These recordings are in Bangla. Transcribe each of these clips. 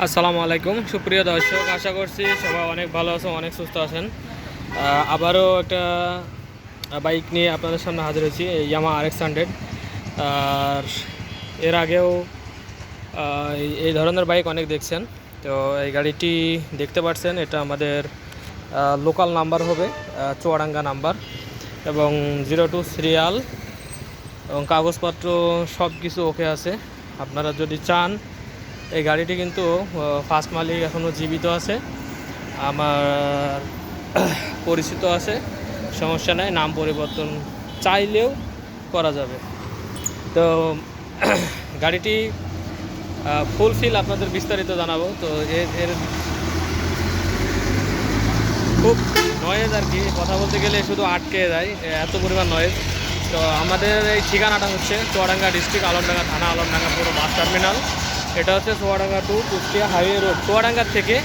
আসসালামু আলাইকুম। সুপ্রিয় দর্শক, আশা করছি সবাই অনেক ভালো আছেন, অনেক সুস্থ আছেন। আবারও একটা বাইক নিয়ে আপনাদের সামনে হাজির হয়েছি ইয়ামা আর এক্স হান্ড্রেড আর এর আগেও এই- ধরনের বাইক অনেক দেখছেন। তো এই গাড়িটি দেখতে পাচ্ছেন, এটা আমাদের লোকাল নাম্বার হবে চুয়াডাঙ্গা নাম্বার এবং জিরো টু সিরিয়াল এবং কাগজপত্র সব কিছু ওকে আছে। আপনারা যদি চান এই গাড়িটি কিন্তু ফার্স্ট মালিক এখনও জীবিত আছে। আমার পরিচিত আছে। সমস্যা নাই, নাম পরিবর্তন চাইলেও করা যাবে। তো, গাড়িটি ফুলফিল আপনাদের বিস্তারিত জানাব। তো এর এর খুব নয়েজ আর কি। কথা বলতে গেলে শুধু আটকে যায়, এত পরিমাণ নয়েজ তো আমাদের এই ঠিকানাটা হচ্ছে চুয়াডাঙ্গা ডিস্ট্রিক্ট আলমডাঙ্গা থানা, আলমডাঙ্গা পুরো বাস টার্মিনাল এটা হচ্ছে Chuadanga to Kushtia highway road. Chuadanga থেকে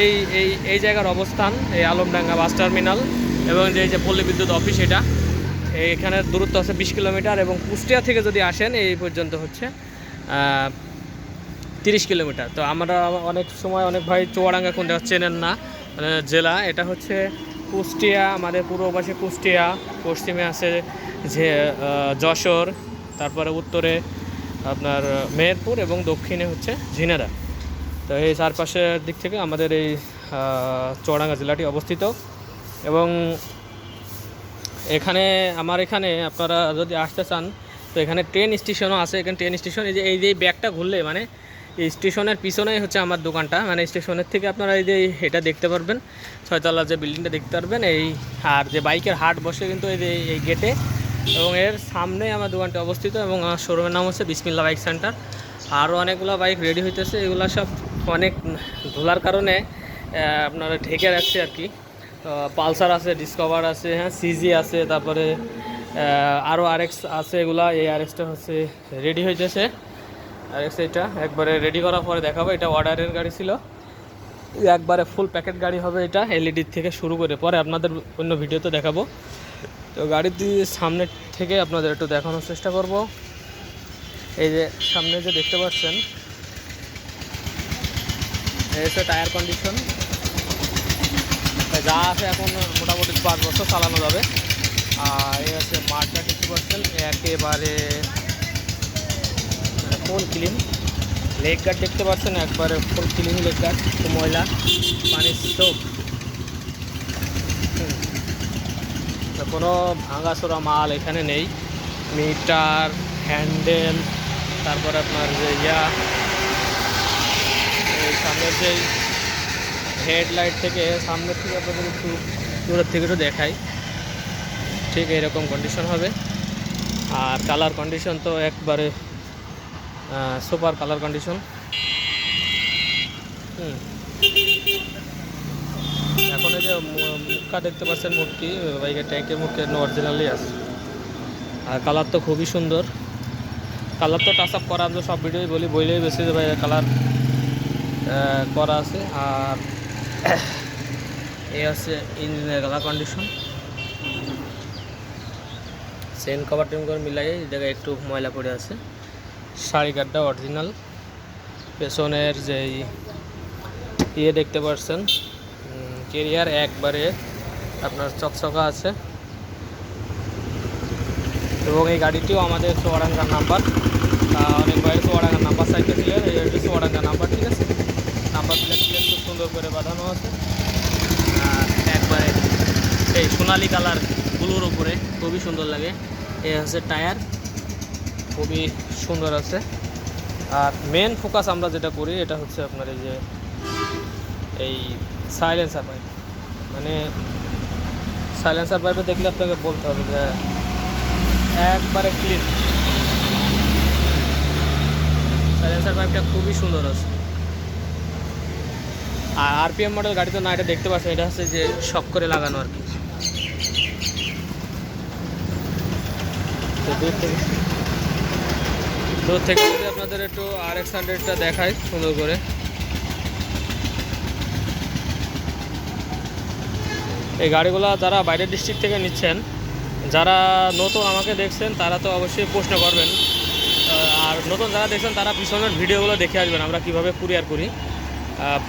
এই এই এই জায়গার অবস্থান, এই আলমডাঙ্গা বাস টার্মিনাল এবং যে যে পল্লী বিদ্যুৎ অফিস এটা, এখানে দূরত্ব আছে বিশ কিলোমিটার এবং কুষ্টিয়া থেকে যদি আসেন, এই পর্যন্ত হচ্ছে তিরিশ কিলোমিটার। তো আমরা অনেক সময় অনেক ভাই চুয়াডাঙ্গা কোন জায়গা চেনেন না মানে জেলা, এটা হচ্ছে কুষ্টিয়া, আমাদের পূর্ব পাশে কুষ্টিয়া, পশ্চিমে আছে যে যশোর, তারপরে উত্তরে আপনার মেহেরপুর এবং দক্ষিণে হচ্ছে ঝিনাদা তো এই চারপাশের দিক থেকে আমাদের এই আহ, জেলাটি অবস্থিত। এবং এখানে আমার এখানে আপনারা যদি আসতে চান তো এখানে ট্রেন স্টেশনও আছে। এখানে ট্রেন স্টেশন এই যে এই যে ব্যাগটা ঘুরলে মানে এই স্টেশনের পিছনেই হচ্ছে আমার দোকানটা। মানে স্টেশনের থেকে আপনারা এই যে এটা দেখতে পারবেন। ছয়তলা যে বিল্ডিংটা দেখতে পারবেন এই আর যে বাইকের হাট বসে কিন্তু এই যে এই গেটে এবং এর সামনে আমার দোকানটি অবস্থিত এবং আমার শোরুমের নাম হচ্ছে বিসমিল্লা বাইক সেন্টার। আরও অনেকগুলো বাইক রেডি হইতেছে, এগুলো সব অনেক ধুলার কারণে আপনারা ঢেকে রাখছে আর কি। পালসার আছে, ডিসকভার আছে হ্যাঁ সিজি আছে, তারপরে আরও আরএক্স আছে, এগুলা, এই আরএক্সটা হচ্ছে রেডি হইতেছে। আরএক্স এটা একবারে রেডি করার পরে দেখাবো, এটা অর্ডারের গাড়ি ছিল। একবারে ফুল প্যাকেট গাড়ি হবে এটা এলইডির থেকে শুরু করে, পরে আপনাদের অন্য ভিডিওতে দেখাবো। তো গাড়িটি সামনে থেকে আপনাদের একটু দেখানোর চেষ্টা করব। এই যে সামনে যে দেখতে পাচ্ছেন, এই হচ্ছে টায়ার কন্ডিশন। যা আছে এখন মোটামুটি পাঁচ বছর চালানো যাবে। আর এই আছে মাঠটা দেখতে পাচ্ছেন, একেবারে ফুল ক্লিন লেগ গার্ড দেখতে পাচ্ছেন, একবারে ফুল ক্লিন লেগ গার্ড ময়লা, পানির তো কোনো ভাঙাচোরা মাল এখানে নেই। মিটার, হ্যান্ডেল, তারপরে আপনার যে ইয়া সামনের যে হেডলাইট থেকে সামনের থেকে আপনাদের একটু দূরের থেকে একটু দেখাই। ঠিক এরকম কন্ডিশন হবে। আর কালার কন্ডিশন তো একবারে সুপার কালার কন্ডিশন হুম। এখন যে মুখটা দেখতে পাচ্ছেন মুখটি বাইকের ট্যাঙ্কের মুখে অরিজিনালি আছে। আর কালার তো খুবই সুন্দর। কালার তো টাচ আপ করা আমি সব ভিডিওই বলি, বইলেই বেশি যে ভাই কালার করা আছে। আর এই হচ্ছে ইঞ্জিনের colour condition chain cover ten করে মিলাই জায়গায় একটু ময়লা পড়ে আছে। শাড়ি কাঠটা অরিজিনাল পেছনের যে ইয়ে দেখতে পাচ্ছেন কেরিয়ার একবারে আপনার চকচকা আছে। এবং এই গাড়িটিও আমাদের চুয়াডাঙ্গার নাম্বার। অনেক বাইরে চুয়াডাঙ্গার নাম্বার ছিল, এই গাড়িটি চুয়াডাঙ্গার নাম্বার, ঠিক আছে? নাম্বার প্লেট প্লেট খুব সুন্দর করে বাঁধানো আছে। একবারে এই সোনালি কালারগুলোর উপরে খুবই সুন্দর লাগে। এই হচ্ছে টায়ার, খুবই সুন্দর আছে। আর মেন ফোকাস আমরা যেটা করি, এটা হচ্ছে আপনার এই যে এই সাইলেন্সার পাইপ মানে সাইলেন্সার পাইপে দেখলে আপনাকে বলতে হবে যে একবারে ক্লিন সাইলেন্সার পাইপটা খুবই সুন্দর আছে। আর আরপিএম মডেল গাড়ি তো না, এটা দেখতে পাচ্ছেন, এটা হচ্ছে যে শখ করে লাগানো আর কি। দূর থেকে দূর থেকে যদি আপনাদের একটু আর এক্স হান্ড্রেডটা দেখায় সুন্দর করে। এই গাড়িগুলো যারা বাইরের ডিস্ট্রিক্ট থেকে নিচ্ছেন, যারা নতুন আমাকে দেখছেন, তারা তো অবশ্যই প্রশ্ন করবেন। আর নতুন যারা দেখছেন, তারা পিছনের ভিডিওগুলো দেখে আসবেন আমরা কীভাবে কুরিয়ার করি।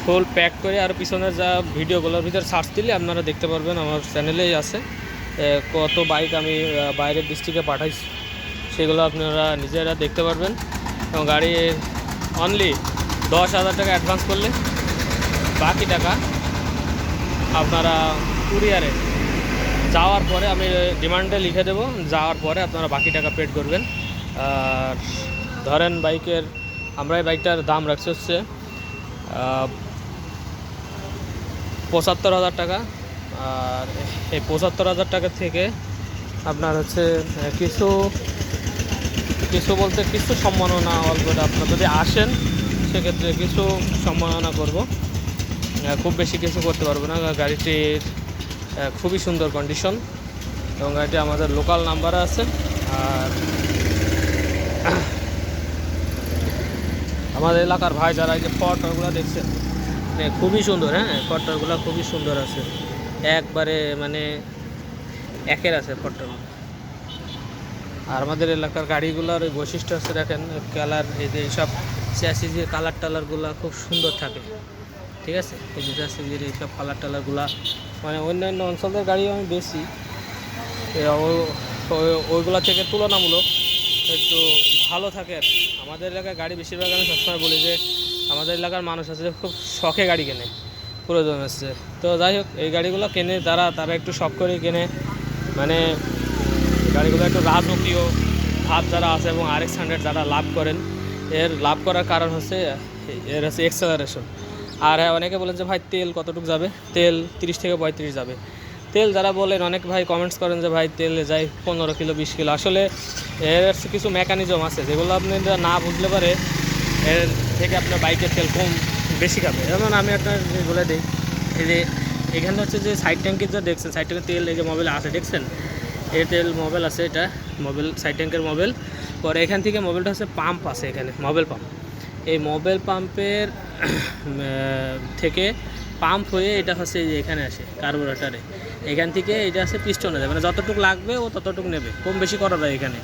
ফুল প্যাক করে আর পিছনের যা ভিডিওগুলোর ভিতরে সার্চ দিলে আপনারা দেখতে পারবেন, আমার চ্যানেলেই আছে। কত বাইক আমি বাইরের ডিস্ট্রিক্টে পাঠাইছি, সেগুলো আপনারা নিজেরা দেখতে পারবেন। এবং গাড়ি অনলি দশ হাজার টাকা অ্যাডভান্স করলে বাকি টাকা আপনারা কুরিয়ারে। যাওয়ার পরে আমি ডিমান্ডে লিখে দেবো, যাওয়ার পরে আপনারা বাকি টাকা পেড করবেন। আর ধরেন বাইকের আমরা এই বাইকটার দাম রাখছি হচ্ছে পঁচাত্তর হাজার টাকা। আর এই পঁচাত্তর হাজার টাকা থেকে আপনার হচ্ছে কিছু কিছু বলতে কিছু সম্মাননা অল্প আপনার যদি আসেন, সেক্ষেত্রে কিছু সম্মাননা করব। খুব বেশি কিছু করতে পারব না, গাড়িটির খুবই সুন্দর কন্ডিশন এবং গাড়িটি আমাদের লোকাল নাম্বার আছে। আর আমাদের এলাকার ভাই যারা এই যে ফটোগুলো দেখছেন মানে খুবই সুন্দর হ্যাঁ? ফটোগুলো খুবই সুন্দর আছে। একবারে মানে একের আছে ফটোগুলো আর আমাদের এলাকার গাড়িগুলোর ওই বৈশিষ্ট্য হচ্ছে দেখেন কালার এই যে এইসব চ্যাসিজের কালার টালারগুলো খুব সুন্দর থাকে। ঠিক আছে? এই যে চ্যাসিজের এইসব কালার টালারগুলা মানে অন্যান্য অঞ্চলের গাড়ি আমি বেশি ওইগুলো থেকে তুলনামূলক একটু ভালো থাকে আর আমাদের এলাকায় গাড়ি বেশিরভাগ আমি সবসময় বলি যে, আমাদের এলাকার মানুষ আছে খুব শখে গাড়ি কেনে প্রয়োজন হচ্ছে। তো যাই হোক, এই গাড়িগুলো কেনে তারা তারা একটু শখ করে কেনে। মানে গাড়িগুলো একটু রাজকীয় ভাব যারা আছে এবং আর এক্স হান্ড্রেড যারা লাভ করেন, এর লাভ করার কারণ হচ্ছে, এর হচ্ছে এক্সেলারেশন আর হ্যাঁ অনেকে বলেন যে ভাই তেল কতটুকু যাবে? তেল তিরিশ থেকে পঁয়ত্রিশ যাবে। তেল যারা বলেন, অনেক ভাই কমেন্টস করেন যে ভাই তেলে যায় পনেরো কিলো, বিশ কিলো। আসলে এর কিছু মেকানিজম আছে, যেগুলো আপনি না বুঝলে পারে এর থেকে আপনার বাইকের তেল কম বেশি খাবে। যেমন আমি আপনার বলে দিই, এই যে এখানে হচ্ছে যে সাইড ট্যাঙ্কের যা দেখছেন সাইড ট্যাঙ্কের তেল এই যে মোবাইলে আছে, দেখছেন? এই তেল মোবাইল আছে, এটা মোবাইল সাইড ট্যাঙ্কের মোবাইল পরে এখান থেকে মোবাইলটা হচ্ছে পাম্প আছে এখানে মোবাইল পাম্প এই মোবাইল পাম্পের থেকে পাম্প হয়ে এটা হচ্ছে যে এখানে আসে কার্বোরেটারে। এখান থেকে এটা আছে পিস্টনে যাবে মানে যতটুকু লাগবে ও ততটুকু নেবে, কম বেশি করা যায় এখানে।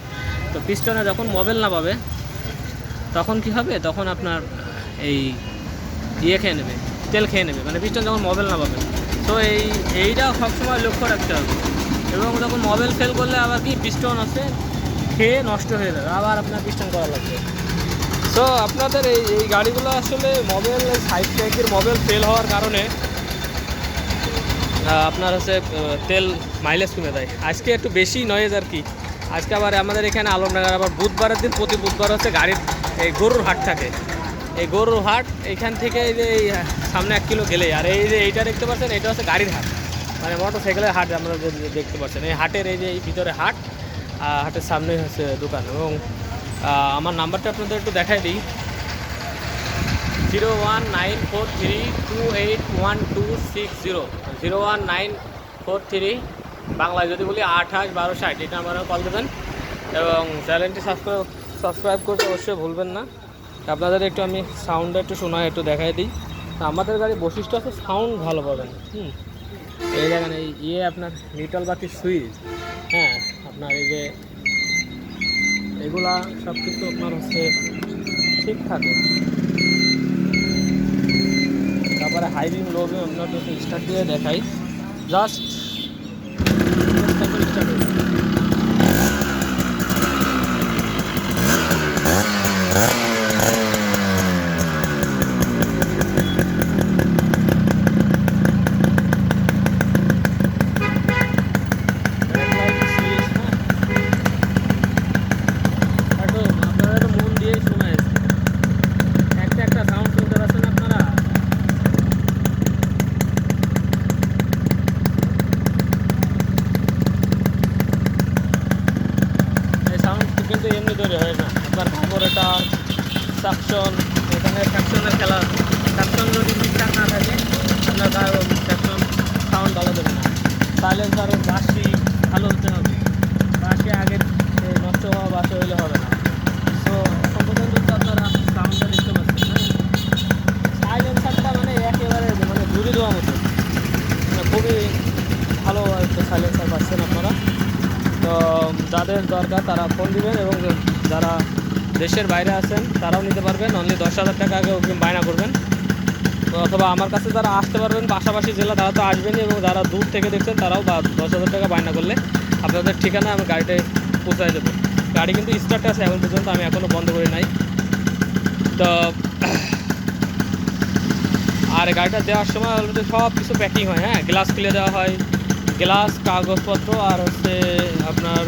তো পিস্টনে যখন মোবাইল না পাবে তখন কি হবে? তখন আপনার এই ইয়ে খেয়ে নেবে, তেল খেয়ে নেবে মানে পিস্টন যখন মোবাইল না পাবে তো এই, এইটা সবসময় লক্ষ্য রাখতে হবে। এবং যখন মোবাইল ফেল করলে আবার কি? পিস্টন আছে খেয়ে নষ্ট হয়ে যাবে, আবার আপনার পিস্টন করা লাগবে। তো আপনাদের এই এই গাড়িগুলো আসলে মোবাইল সাইড ট্যাঙ্কের মোবাইল ফেল হওয়ার কারণে আপনার হচ্ছে তেল মাইলেজ কমে দেয় আজকে একটু বেশি নয়েজ আর কি। আজকে আবার আমাদের এখানে আলমনগর আবার বুধবারের দিন, প্রতি বুধবার হচ্ছে গাড়ির এই গরুর হাট থাকে। এই গরুর হাট, এখান থেকে এই যে সামনে এক কিলো গেলে আর এই যে এইটা দেখতে পাচ্ছেন, এটা হচ্ছে গাড়ির হাট। মানে মোটর সাইকেলের হাট যে দেখতে পাচ্ছেন। এই হাটের এই যে এই ভিতরে হাট হাটের সামনে হচ্ছে দোকান। এবং আমার নাম্বারটা আপনাদের একটু দেখাই দিই। Zero one nine four three two eight one two six zero. Zero one nine four three বাংলায় যদি বলি আঠাশ বারো ষাট, এটা আমার কল দেবেন। এবং চ্যানেলটি সাবস্ক্রাইব সাবস্ক্রাইব করতে অবশ্যই ভুলবেন না। আপনাদের একটু আমি সাউন্ডটা একটু শোনা একটু দেখাই দিই। আমাদের গাড়ির বৈশিষ্ট্য আছে সাউন্ড ভালো পাবেন। হুম। এই দেখেন, এই ইয়ে আপনার লিটল বাতির সুইচ হ্যাঁ আপনার এই যে এগুলা সব কিছু আপনার হচ্ছে ঠিক থাকে। তারপরে হাইবিং লোভে অন্য স্টার্ট দিয়ে দেখাই। জাস্ট আপনারা একটু মন দিয়ে শোনা একটা একটা সাউন্ড শুনতে পাচ্ছেন আপনারা এই সাউন্ড কিন্তু এমনি তৈরি হয় না। আপনার কার্বোরেটার সাকশন এখানে সাকশনের খেলা। সাকশন যদি ঠিকঠাক না থাকে, আপনার সাকশন সাউন্ড ভালো দেবে না। সাইলেন্সারের বাসি ভালো হতে হবে। বাসি আগে নষ্ট হওয়া বাসি হলে হবে না তো এখন পর্যন্ত তো আপনারা সাউন্ডটা দেখতে পাচ্ছেন না সাইলেন্সারটা মানে একেবারে মানে ঘুরে দেওয়া মতো মানে খুবই ভালো একটা সাইলেন্সার পাচ্ছেন আপনারা তো যাদের দরকার তারা ফোন দিবেন এবং যারা দেশের বাইরে আছেন তারাও নিতে পারবেন। অনলি দশ হাজার টাকা আগে অগ্রিম বায়না করবেন। অথবা আমার কাছে যারা আসতে পারবেন, পাশাপাশি জেলা তারা তো আসবেনই এবং যারা দূর থেকে দেখছেন তারাও দশ হাজার টাকা বায়না করলে আপনাদের ঠিকানা আমি গাড়িটায় পৌঁছায় দেবো। গাড়ি কিন্তু স্টার্টে আছে এখন পর্যন্ত, আমি এখনও বন্ধ করি নাই। তো আর গাড়িটা দেওয়ার সময় অলরেডি সব কিছু প্যাকিং হয় হ্যাঁ? গ্লাস খুলে দেওয়া হয়। গ্লাস, কাগজপত্র আর হচ্ছে আপনার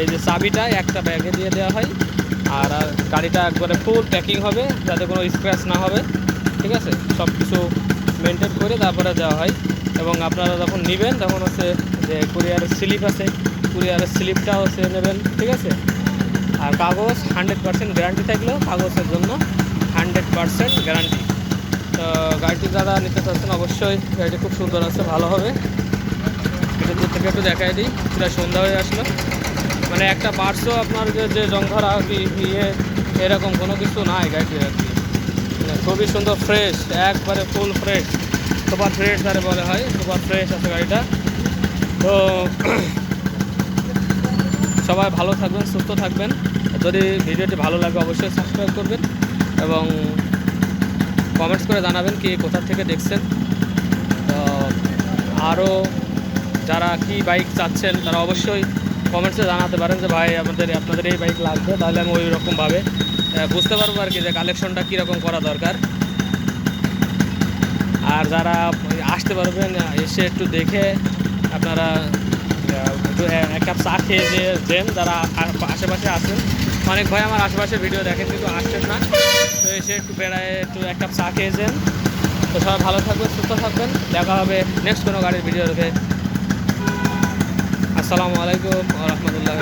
এই যে চাবিটা একটা ব্যাগে দিয়ে দেওয়া হয়। আর গাড়িটা একবারে ফুল প্যাকিং হবে, যাতে কোনো স্ক্র্যাচ না হবে। ঠিক আছে? সব কিছু মেনটেন করে তারপরে দেওয়া হয়। এবং আপনারা যখন নেবেন, তখন হচ্ছে যে কুরিয়ারের স্লিপ আছে, কুরিয়ারের স্লিপটা হচ্ছে নেবেন, ঠিক আছে? আর কাগজ হান্ড্রেড পার্সেন্ট গ্যারান্টি থাকলেও কাগজের জন্য হান্ড্রেড পার্সেন্ট গ্যারান্টি গাড়িটি যারা নিতে চাচ্ছেন অবশ্যই গাড়িটি খুব সুন্দর আছে, ভালো হবে। এটা দূর থেকে একটু দেখাই দিই সেটা সন্ধ্যা হয়ে আসলো। মানে একটা পার্টসও আপনার যে যে জং ধরা ইয়ে এরকম কোনো কিছু নাই গাড়িটির আর কি। মানে খুবই সুন্দর ফ্রেশ একবারে ফুল ফ্রেশ সুপার ফ্রেশ যারে বলে হয়, সুপার ফ্রেশ আছে গাড়িটা। তো সবাই ভালো থাকবেন, সুস্থ থাকবেন। যদি ভিডিওটি ভালো লাগে অবশ্যই সাবস্ক্রাইব করবেন এবং কমেন্টস করে জানাবেন কি কোথা থেকে দেখছেন। তো আরও যারা কি বাইক চাচ্ছেন, তারা অবশ্যই কমেন্টসে জানাতে পারেন যে, ভাই, আমাদের, আপনাদের এই বাইক লাগবে, তাহলে আমি ওই রকমভাবে বুঝতে পারব আর কি যে কালেকশনটা কীরকম করা দরকার। আর যারা আসতে পারবেন, এসে একটু দেখে আপনারা একটু এক চা খেয়ে যে দেন যারা আশেপাশে আছেন। অনেক ভাই আমার আশেপাশে ভিডিও দেখেন, কিন্তু আসছেন না। তো এসে একটু বেড়ায়, একটু এক কাপ চা খেয়েছেন তো সবাই ভালো থাকবেন, সুস্থ থাকবেন। দেখা হবে নেক্সট কোনো গাড়ির ভিডিও রেখে আসসালামু আলাইকুম রহমতুল্লাহ